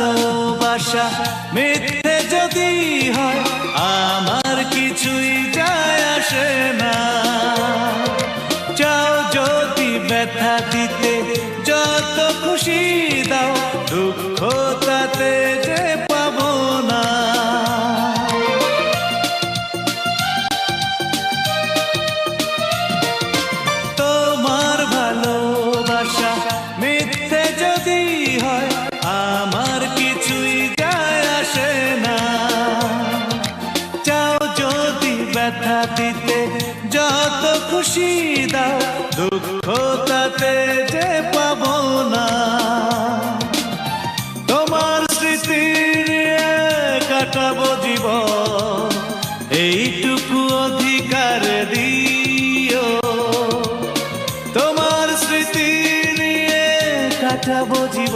ভালোবাসা মিথ্যে যদি হয়, আমার কিছুই যায় আসে না। চাও যদি ব্যথা দিতে, যত খুশি দাও, দুঃখ তাতে যে পাবো না। তোমার ভালোবাসা ব্যথা দিতে যত খুশি দাও, দুঃখ তাতে যে পাব না। তোমার স্মৃতি কাটাবো জীব এইটুকু অধিকার দিও। তোমার স্মৃতি নিয়ে কাটাবো